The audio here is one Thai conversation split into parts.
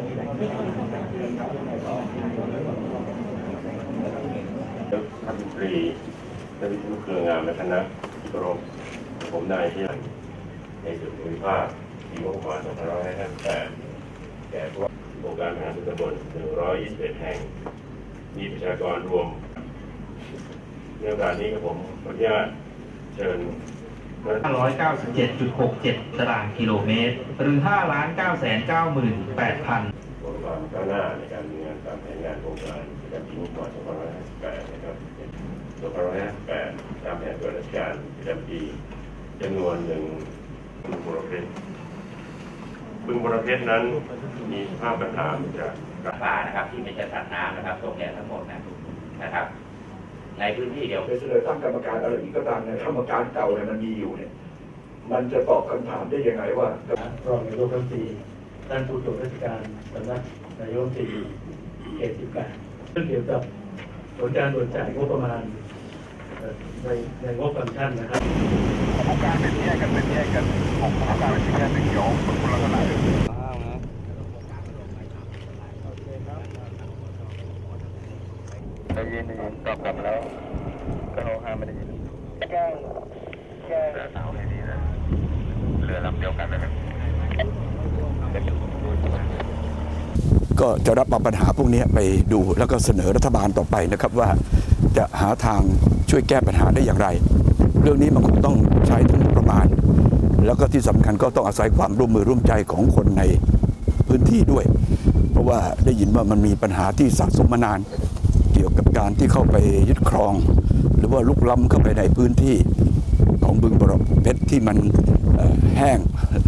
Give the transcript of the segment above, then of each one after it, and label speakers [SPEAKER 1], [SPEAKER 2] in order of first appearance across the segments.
[SPEAKER 1] ท่านตรีนวิทยุเครืองามและคณะที่เคารพผมนายที่ในส่วนภูมิภาคปีงบประมาณ2558แก่ผู้ว่าองค์การบริหารส่วนตำบล121 แห่ง มีประชากรรวมในโองกาสนี้กับผมขออนุญาตเชิญ
[SPEAKER 2] 597.67 ตารางกิโลเมตร หรือ 5 9 9 8 0 0
[SPEAKER 1] บทความก้าวหน้าในการดำเนินงานตามแผนงานโครงการประจำปีงบประมาณ2558นะครับ2558ตามแผนเปิดราชการประจำปีจำนวนหนึ่งบึงบุรเพชรบึงบุรเพชรนั้นมีภาพปัญหาจาก
[SPEAKER 3] ประปานะครับที่ไม่ใช่สัตว์น้ำนะครับตรงนี้ทั้งหมดนะนะครับ ในพื้นที่เดียว
[SPEAKER 4] ไปเสนอตั้งกรรมการอะไรอีกก็ตามเนี่ยกรรมการเก่าเนี่ยมันมีอยู่เนี่ย มันจะตอบคำถามได้ยังไงว่า
[SPEAKER 5] รองนายกรัฐมนตรีท่านผู้ตรวจราชการสำนักนายกรัฐมนตรีเขตสิบแปดเรื่องเกี่ยวกับผลการตรวจจ่ายงบประมาณเอ่อในในงบฟังก์ชันนะครับ
[SPEAKER 1] ได้ยินได้ยินตอบกลับแล้ว ก็เราห้ามไม่ได้ยินแจ้งแจ้งเรือสาวให้ดีนะเรือลำเดียวกันนะครับ
[SPEAKER 6] ก็จะรับเอาปัญหาพวกนี้ไปดูแล้วก็เสนอรัฐบาลต่อไปนะครับว่าจะหาทางช่วยแก้ปัญหาได้อย่างไร เรื่องนี้มันคงต้องใช้ทั้งงบประมาณ แล้วก็ที่สำคัญก็ต้องอาศัยความร่วมมือร่วมใจของคนในพื้นที่ด้วย เพราะว่าได้ยินว่ามันมีปัญหาที่สะสมมานาน เกี่ยวกับการที่เข้าไปยึดครอง หรือว่าลุกล้ำเข้าไปในพื้นที่ของบึงบรเพชรที่มันแห้ง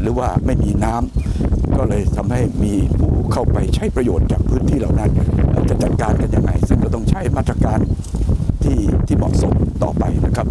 [SPEAKER 6] หรือว่าไม่มีน้ำก็เลยทำให้มีผู้เข้าไปใช้ประโยชน์จากพื้นที่เหล่านั้น จะจัดการกันยังไง ซึ่งก็ต้องใช้มาตรการที่ที่เหมาะสมต่อไปนะครับ